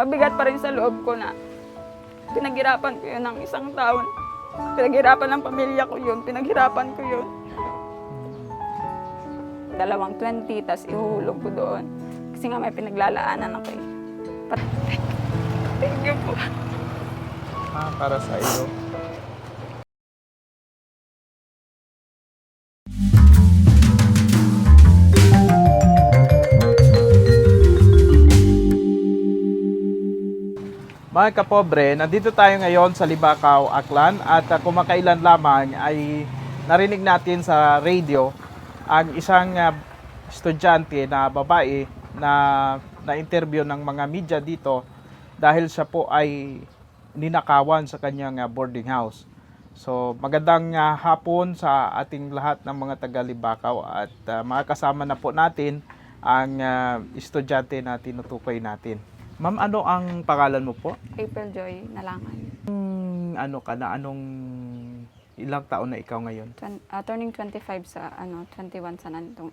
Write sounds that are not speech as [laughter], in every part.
Mabigat pa rin sa loob ko na pinaghirapan ko yun ng isang taon. Pinaghirapan ng pamilya ko yun, pinaghirapan ko yun. Dalawang 20, tas ihuhulog ko doon. Kasi nga may pinaglalaanan ako eh. Thank you po. Ah, para sa iyo. Mga kapobre, nandito tayo ngayon sa Libakaw, Aklan at uh, kumakailan lamang ay narinig natin sa radio ang isang uh, estudyante na babae na na-interview ng mga media dito dahil siya po ay ninakawan sa kanyang uh, boarding house. So magandang uh, hapon sa ating lahat ng mga taga Libakaw at uh, makakasama na po natin ang uh, estudyante na tinutukoy natin. Ma'am, ano ang pangalan mo po? April Joy Nalangan. Hmm, ano ka na? Anong ilang taon na ikaw ngayon? Twen- ah, turning 25 sa ano 21 sa nantong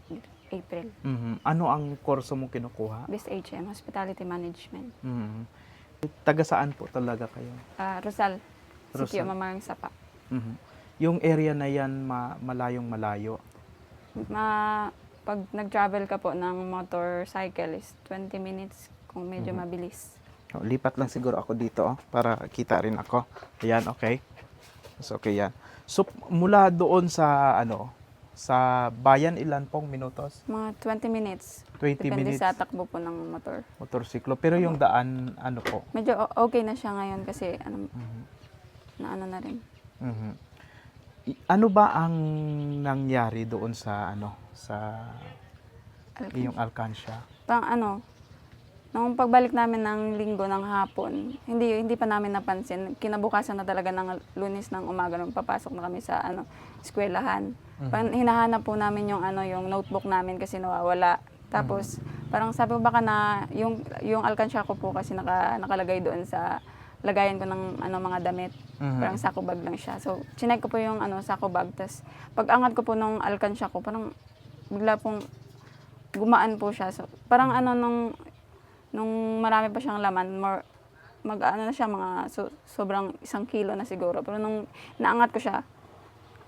April. Mhm. Ano ang kurso mo kinukuha? This HM, Hospitality Management. Mhm. Taga saan po talaga kayo? Ah, Rosal, Sikyo, Rosal. Mamarang Sapa. Mhm. Yung area na yan ma- malayong malayo. Ma, pag nag-travel ka po ng motorcycle is 20 minutes kung medyo Mhm. mabilis. Oh, lipat lang siguro ako dito oh, para kita rin ako. Ayan, okay. So, okay yan. So, mula doon sa ano, sa bayan ilan pong minutos? Mga 20 minutes. 20 Depende minutes sa takbo po ng motor. motorsiklo. Pero yung daan, ano po? Medyo o- okay na siya ngayon kasi ano, Mhm. na ano na rin. Mhm. I- Ano ba ang nangyari doon sa ano sa Alcance. iyong Alcancia? Parang ano, nung pagbalik namin ng linggo ng hapon, hindi hindi pa namin napansin. Kinabukasan na talaga ng lunes ng umaga nung papasok na kami sa ano, eskwelahan. Mhm. Parang hinahanap po namin yung ano, yung notebook namin kasi nawawala. Tapos parang sabi ko baka na yung yung alkansya ko po kasi naka, nakalagay doon sa lagayan ko ng ano mga damit. Mhm. Parang sako bag lang siya. So, chinek ko po yung ano, sako bag. Tapos, pag angat ko po nung alkansya ko, parang bigla pong gumaan po siya. So, parang ano, nung, nung marami pa siyang laman, more, mag ano na siya, mga so, sobrang isang kilo na siguro. Pero nung naangat ko siya,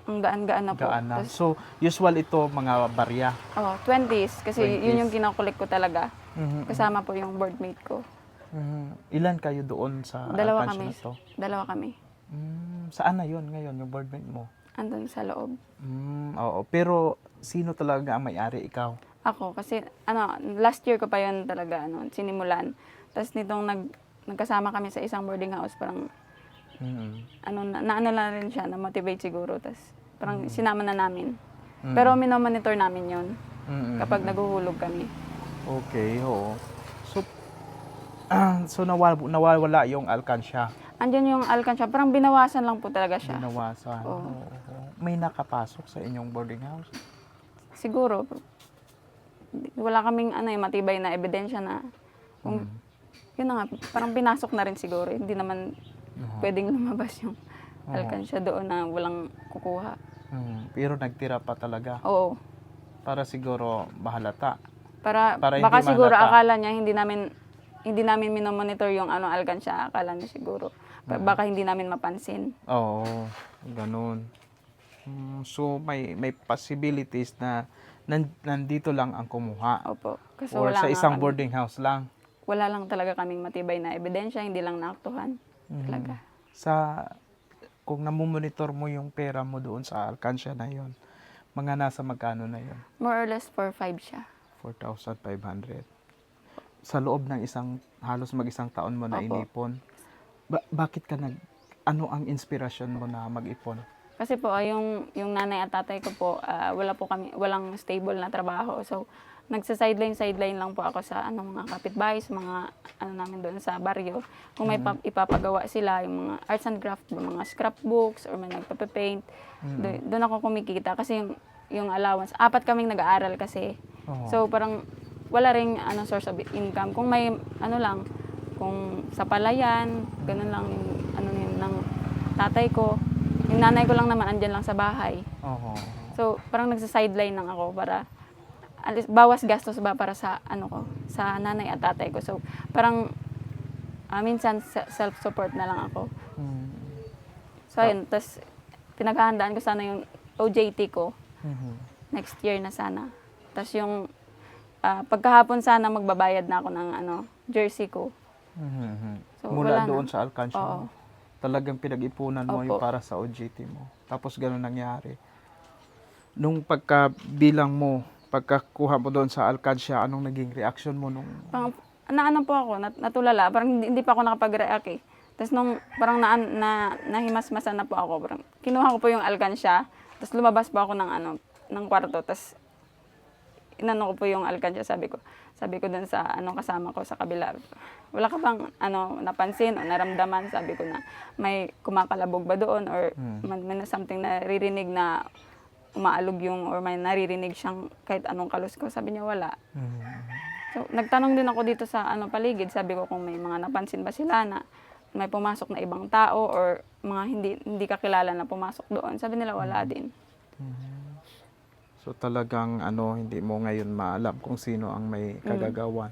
ang gaan-gaan na po. Gaan na. Tapos, So, usual ito mga barya. oh, 20s. Kasi 20s. yun yung kinakulik ko talaga. Mhm. Kasama po yung boardmate ko. Mhm. Ilan kayo doon sa Dalawa kami. na to? Dalawa kami. Mm, saan na yon ngayon, yung boardmate mo? Andun sa loob. Mm, oo. Pero, sino talaga ang may-ari? Ikaw? Ako, kasi ano, last year ko pa yun talaga ano, sinimulan. Tapos nitong nag, nagkasama kami sa isang boarding house, parang Mhm. ano, na, naano na rin siya, na-motivate siguro. Tapos parang sinama na namin. Mm. Pero minomonitor namin yun Mhm. kapag naguhulog kami. Okay, oo. So, ah, [clears throat] so nawala, nawawala yung Alcancia. Andyan yung alkansya, parang binawasan lang po talaga siya. Binawasan. Oo. Oo. May nakapasok sa inyong boarding house? Siguro, wala kaming ano, eh, matibay na ebidensya na kung, Mm. yun na nga, parang pinasok na rin siguro. Hindi naman pwedeng lumabas yung alkansya doon na walang kukuha. Mm, Pero nagtira pa talaga Oo. para siguro mahalata. Para, Para baka hindi siguro mahalata. akala niya hindi namin hindi namin minomonitor yung ano alkansya, akala niya siguro. Ba-. Baka hindi namin mapansin. Oo, ganun. Mm, so may may possibilities na nan- nandito lang ang kumuha Opo. Kasi or wala sa nga isang kami- boarding house lang. Wala lang talaga kaming matibay na ebidensya, hindi lang naaktuhan. Mhm. Talaga. Sa kung namumonitor mo yung pera mo doon sa Alcancia na yon, mga nasa magkano na yon? More or less for five siya. 4,500. Sa loob ng isang, halos mag-isang taon mo na Opo. inipon. Ba- bakit ka nag, ano ang inspirasyon mo na mag-ipon? Kasi po ah, yung yung nanay at tatay ko po ah, wala po kami walang stable na trabaho. So nagsa-sideline sideline lang po ako sa ano mga kapitbahay, sa mga ano namin doon sa baryo. Kung may pa- ipapagawa sila yung mga arts and craft, yung mga scrapbooks or may nagpapapaint, do- doon ako kumikita kasi yung yung allowance, apat kaming nag-aaral kasi. Oo. So parang wala ring ano source of income. Kung may ano lang, kung sa palayan, ganun lang yung ano yun ng tatay ko. Yung nanay ko lang naman andyan lang sa bahay. Oo. So parang nagsa-sideline lang ako para alis, bawas gastos ba para sa ano ko, sa nanay at tatay ko. So parang Ah, minsan se- self-support na lang ako. Mhm. So, ayun. Tapos, pinaghahandaan ko sana yung OJT ko Mhm. next year na sana. Tapos yung ah, pagkahapon sana magbabayad na ako ng ano, jersey ko. Mhm. So, Mula doon na. sa Alcancia Oo. Talagang pinag-ipunan mo yung Opo. para sa OJT mo. Tapos ganun nangyari. Nung pagkabilang mo, pagkakuha mo doon sa Alcancia, anong naging reaction mo nung Parang, naano po ako, nat- natulala. Parang hindi, hindi pa ako nakapag-react eh. Tapos nung parang na, na, nahimasmasan na po ako, parang kinuha ko po yung alkansya, tapos lumabas po ako ng ano, ng kwarto, tapos inano ko po yung alkansya, sabi ko, sabi ko dun sa ano kasama ko sa kabila, wala ka bang ano napansin o naramdaman, sabi ko na may kumakalabog ba doon or Hmm. may, may something na ririnig na umaalog yung or may naririnig siyang kahit anong kalos ko, sabi niya wala. So, nagtanong din ako dito sa ano paligid, sabi ko kung may mga napansin ba sila na may pumasok na ibang tao or mga hindi hindi kakilala na pumasok doon. Sabi nila wala din. So talagang ano, hindi mo ngayon maalam kung sino ang may kagagawan.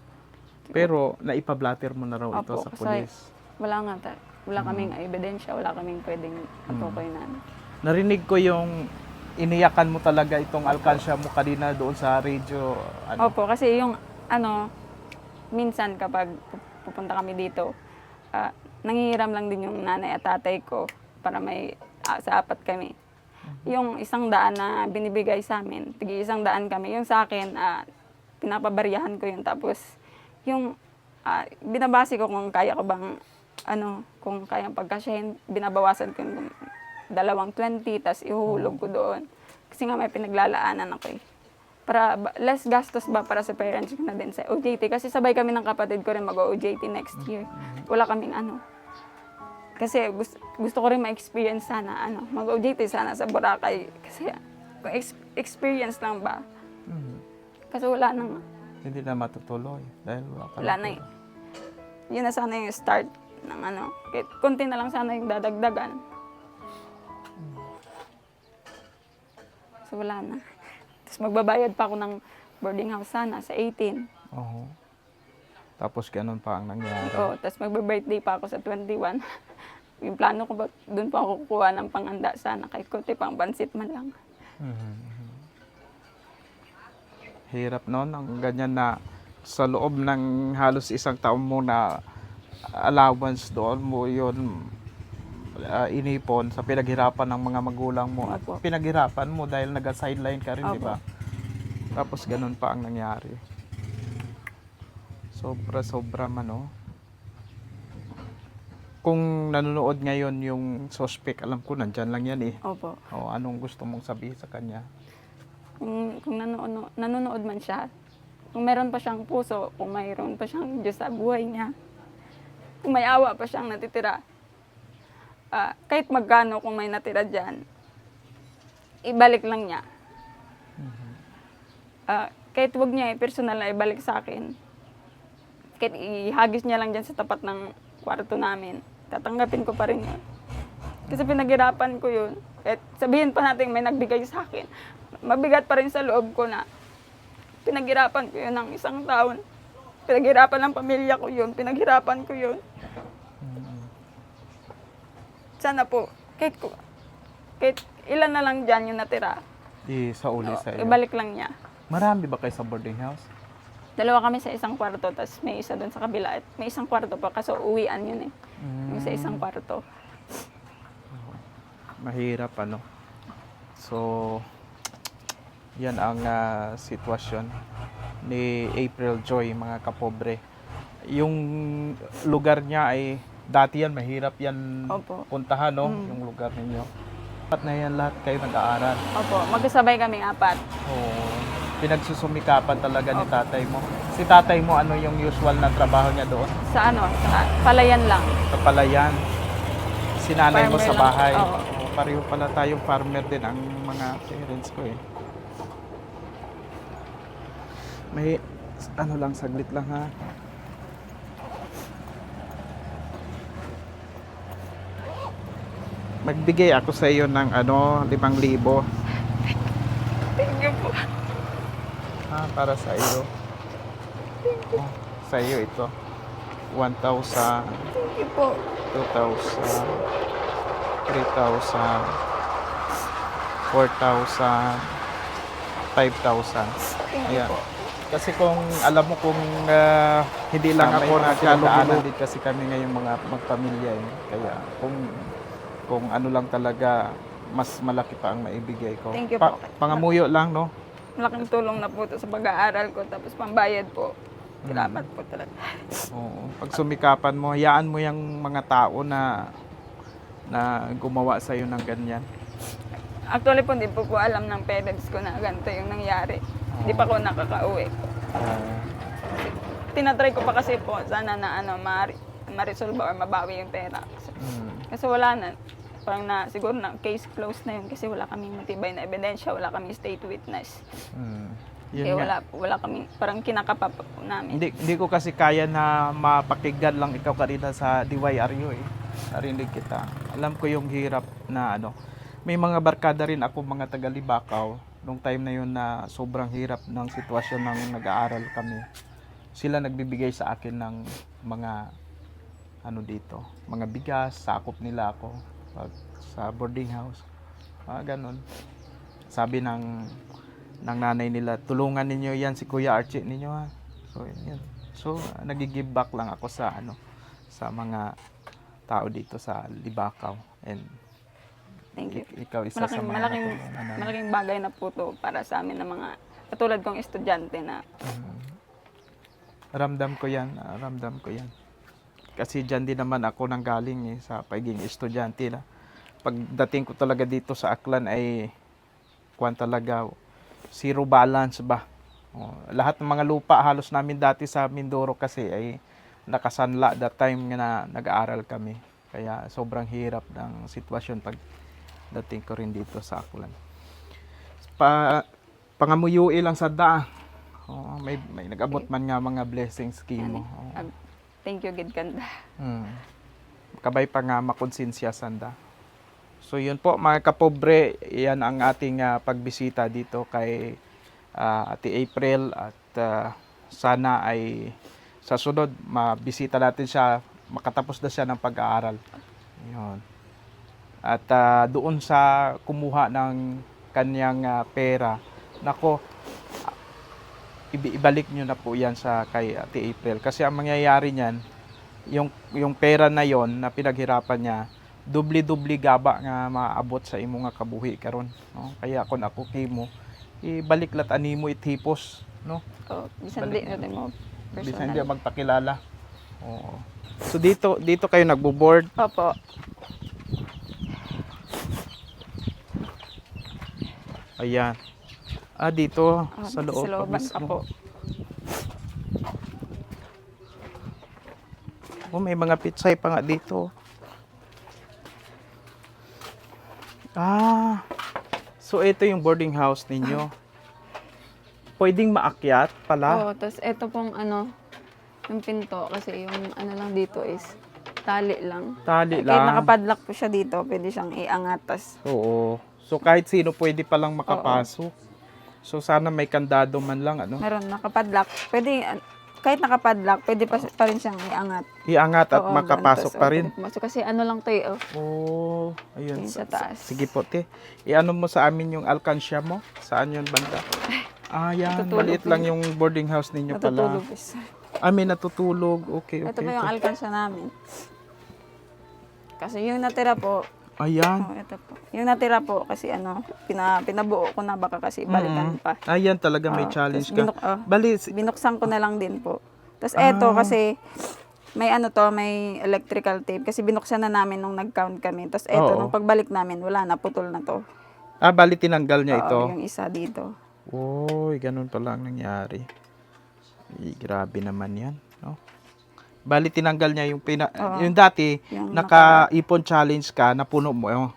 Pero naipablatter mo na raw ito Opo, sa kasi- pulis. Wala nga ta- wala kaming ebidensya, wala kaming pwedeng matukoy na. ano. Narinig ko yung iniyakan mo talaga itong alkansya mo kanina doon sa radio. Ano? Opo, kasi yung ano minsan kapag pu- pupunta kami dito, ah, nangihiram lang din yung nanay at tatay ko para may ah, sa apat kami. Yung isang daan na binibigay sa amin, tigi isang daan kami. Yung sa akin, ah, pinapabariyahan ko yun. Tapos, yung ah, binabase ko kung kaya ko bang, ano, kung kayang pagkasyahin, binabawasan ko yung dalawang 20, tas ihuhulog ko doon. Kasi nga may pinaglalaanan ako eh. Para less gastos ba para sa parents ko na din sa OJT. Kasi sabay kami ng kapatid ko rin mag-OJT next year. Wala kaming ano, kasi gusto, gusto ko rin ma-experience sana, ano, mag-OJT sana sa Boracay. Kasi kung ex- experience lang ba? Mhm. Kasi wala nang, Hindi na matutuloy dahil wala ka wala na na eh. Yun na sana yung start ng ano. Konti na lang sana yung dadagdagan. So wala na. Tapos magbabayad pa ako ng boarding house sana sa 18. Oo. Tapos ganun pa ang nangyari. Oo, tapos magbe-birthday pa ako sa 21. [laughs] yung plano ko ba, doon pa ako kukuha ng panganda sana kahit konti pang pansit man lang. Mhm. Hirap noon ang ganyan na sa loob ng halos isang taon mo na allowance doon mo yun ah, inipon sa pinaghirapan ng mga magulang mo at Opo. pinaghirapan mo dahil naga-sideline ka rin, di ba? Tapos ganun pa ang nangyari. Sobra sobra man oh. Kung nanonood ngayon yung suspect, alam ko nandyan lang yan eh. Opo. O anong gusto mong sabihin sa kanya? Kung, kung nanonood, nanonood man siya, kung meron pa siyang puso, kung mayroon pa siyang Diyos sa buhay niya, kung may awa pa siyang natitira, ah, kahit magkano kung may natira dyan, ibalik lang niya. Ah, kahit wag niya personal na ibalik sa akin, kahit ihagis niya lang dyan sa tapat ng kwarto namin, tatanggapin ko pa rin yun. Kasi pinaghirapan ko yun. At sabihin pa natin may nagbigay sa akin. Mabigat pa rin sa loob ko na pinaghirapan ko yun ng isang taon. Pinaghirapan ng pamilya ko yun. Pinaghirapan ko yun. Sana po, kahit, ko, kahit ilan na lang dyan yung natira, I sa uli sa iyo. ibalik lang niya. Marami ba kayo sa boarding house? Dalawa kami sa isang kwarto, tapos may isa doon sa kabila. At may isang kwarto pa, kaso uwian yun eh. Yung sa isang kwarto. Mahirap ano. So yan ang ah, sitwasyon ni April Joy mga kapobre. Yung lugar niya ay dati yan mahirap yan Opo. puntahan no, yung lugar ninyo. At na yan lahat kayo nag-aaral. Opo, magkasabay kaming apat. Oo. Pinagsusumikapan talaga ni tatay mo. Si tatay mo, ano yung usual na trabaho niya doon? Sa ano, sa palayan lang. Sa palayan. Si nanay mo Farmer sa lang. bahay. Oo. Oo, pareho pala tayong farmer din ang mga parents ko eh. May ano lang saglit lang ha. Magbigay ako sa iyo ng ano, 5,000. Thank you po. Ah, para sa iyo. Oh, sa iyo ito. 1,000, Thank you po. 2,000, 3,000, 4,000, 5,000. Thank you Ayan. po. Kasi kung alam mo kung ah, hindi lang Ah, ako pinagdaanan din kasi kami ngayong mga magpamilya eh. Kaya kung kung ano lang talaga mas malaki pa ang maibigay ko. Thank you Pa- po. pangamuyo lang no. Malaking tulong na po ito sa pag-aaral ko. Tapos pambayad po. Salamat po talaga. Oo. Pag sumikapan mo, hayaan mo yung mga tao na na gumawa sa ng ganyan. Actually po, hindi po po alam ng parents ko na ganito yung nangyari. Hindi pa ako nakaka-uwi. Ah, Tinatry ko pa kasi po, sana na ano, ma- ma-resolve or mabawi yung pera. Kasi, mm, kasi wala na. Parang na, siguro na case closed na yun kasi wala kaming matibay na ebidensya, wala kaming state witness. mm. Yun Kaya nga. wala, wala kaming, parang kinakapa po namin. Hindi, hindi ko kasi kaya na mapakinggan lang ikaw kanina sa DYRU eh. Narinig kita. Alam ko yung hirap na ano. May mga barkada rin ako mga taga-Libakaw nung time na yun na sobrang hirap ng sitwasyon ng nag-aaral kami. Sila nagbibigay sa akin ng mga ano dito, mga bigas, sakop nila ako pag sa boarding house. Mga ganun. Sabi ng ng nanay nila, tulungan ninyo yan si Kuya Archie ninyo ha. So, yun. So, nag-give back lang ako sa ano sa mga tao dito sa Libakaw. And Thank you. ik- ikaw isa sa Malaking, mga malaking, namin. malaking bagay na po to para sa amin na mga katulad kong estudyante na Ramdam ko yan, ah, ramdam ko yan. Kasi dyan din naman ako nang galing eh, sa pagiging estudyante na. Pagdating ko talaga dito sa Aklan ay kwan talaga, zero balance ba. Oh, lahat ng mga lupa halos namin dati sa Mindoro kasi ay nakasanla that time na nag-aaral kami. Kaya sobrang hirap ng sitwasyon pag dating ko rin dito sa Aklan. Pa, pangamuyui lang sa daa. Oo, may, may nag-abot man nga mga blessings kimo. Oo. Thank you, Gid Kanda. Mm. Kabay pa nga makonsensya sanda. So yun po mga kapobre, yan ang ating ah, pagbisita dito kay ah, Ate April at ah, sana ay sa sunod mabisita natin siya, makatapos na siya ng pag-aaral. Yun. At ah, doon sa kumuha ng kanyang ah, pera, nako, ibalik nyo na po yan sa kay Ate April. Kasi ang mangyayari niyan, yung, yung pera na yon na pinaghirapan niya, dubli-dubli gaba nga maabot sa imo nga kabuhi karon no kaya kun ako kimo ibalik lat animo itipos no Oh, bisan di na. mo bisan di personal. magpakilala oo so dito dito kayo nagbo-board Opo. ayan ah dito Ah, sa loob Sa looban pa po. Oh, may mga pitsay pa nga dito. Ah, so ito yung boarding house ninyo. Pwedeng maakyat pala. Oo, tapos ito pong ano, yung pinto kasi yung ano lang dito is tali lang. Tali Kahit lang. nakapadlock po siya dito, pwede siyang iangat. Tas, Oo. So kahit sino pwede palang makapasok. So sana may kandado man lang ano. meron nakapadlock. Pwede, kahit nakapadlock, pwede pa, pa rin siyang iangat. Iangat at Oo, makapasok pa rin. pwede pumasok. Kasi ano lang to eh, oh. Oh, ayun. Yun sa taas. Sige po, te. Iano mo sa amin yung alkansya mo? Saan yun banda? [laughs] Ah, yan. Natutulog Maliit lang yung boarding house ninyo pala. Natutulog is. Ah, may natutulog. Okay, okay. Ito po yung alkansya namin. Kasi yung natira po, Ayan. oh, ito po. Yung natira po kasi ano, pina, pinabuo ko na baka kasi balikan pa. Ayan talaga may Oo, challenge tas ka. binuk- oh. Bali, si- binuksan ko na lang din po. Tapos Ah. eto kasi may ano to, may electrical tape kasi binuksan na namin nung nag-count kami. Tapos eto, Oo. nung pagbalik namin, wala na, putol na to. ah, bali tinanggal niya Oo, ito. yung isa dito. Uy, ganun pala ang nangyari. Ay, grabe naman yan. No? Bali, tinanggal niya yung pina... Oo. Yung dati, Yung naka-ipon challenge ka, napuno mo. Oh.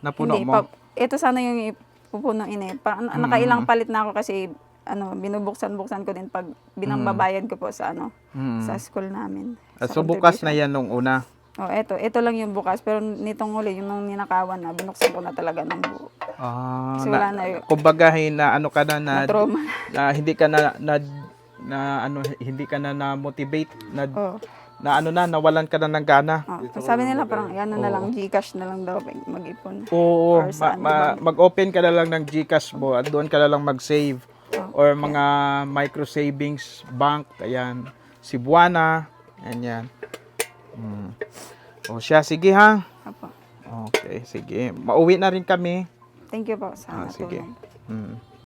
Napuno Hindi, mo. pa, ito sana yung ipupunuin eh. Pa, na- nakailang palit na ako kasi ano, binubuksan-buksan ko din pag binambabayad ko po sa ano, Mm. sa school namin. Ah, sa so, bukas na yan nung una. Oh, eto, ito lang yung bukas. Pero nitong huli, yung nung ninakawan na, binuksan ko na talaga ng buo. Ah, Kasi wala na yun. Kumbaga, na ano ka na, na, Na trauma. na hindi ka na, na, na ano, hindi ka na na-motivate, na oh. na ano na, nawalan ka na ng gana. Oh, sabi nila parang ano na lang, Gcash na lang daw mag-ipon. Oo, Or ma- saan, ma- mag-open ka na lang ng GCash mo at doon ka na lang mag-save. Or mga micro savings bank, ayan. Cebuana, ayan yan. Mm. O siya, sige ha. Opo. Okay, sige. Mauwi na rin kami. Thank you po sa Ah, sige. Mm.